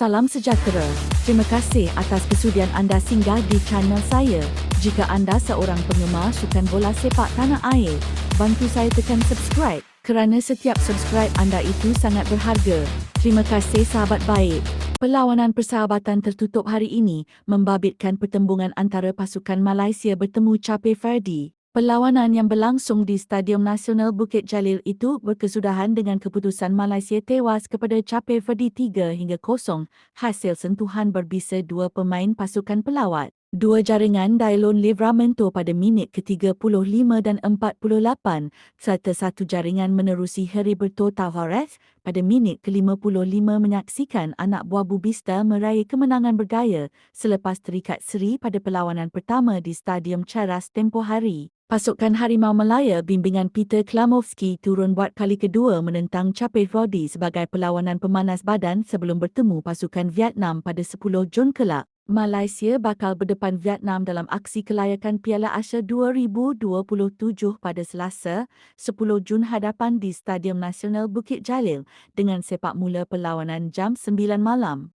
Salam sejahtera. Terima kasih atas kesudian anda singgah di channel saya. Jika anda seorang penggemar sukan bola sepak tanah air, bantu saya tekan subscribe kerana setiap subscribe anda itu sangat berharga. Terima kasih sahabat baik. Perlawanan persahabatan tertutup hari ini membabitkan pertembungan antara pasukan Malaysia bertemu Cape Verde. Perlawanan yang berlangsung di Stadium Nasional Bukit Jalil itu berkesudahan dengan keputusan Malaysia tewas kepada Cape Verde 3 hingga 0 hasil sentuhan berbisa dua pemain pasukan pelawat. Dua jaringan Dailon Livramento pada minit ke-35 dan 48 serta satu jaringan menerusi Heriberto Tavares pada minit ke-55 menyaksikan anak buah Bubista meraih kemenangan bergaya selepas terikat seri pada perlawanan pertama di Stadium Ceras tempoh hari. Pasukan Harimau Malaya bimbingan Peter Klamovski turun buat kali kedua menentang Cape Verde sebagai perlawanan pemanas badan sebelum bertemu pasukan Vietnam pada 10 Jun kelak. Malaysia bakal berdepan Vietnam dalam aksi kelayakan Piala Asia 2027 pada Selasa, 10 Jun hadapan di Stadium Nasional Bukit Jalil dengan sepak mula perlawanan jam 9 malam.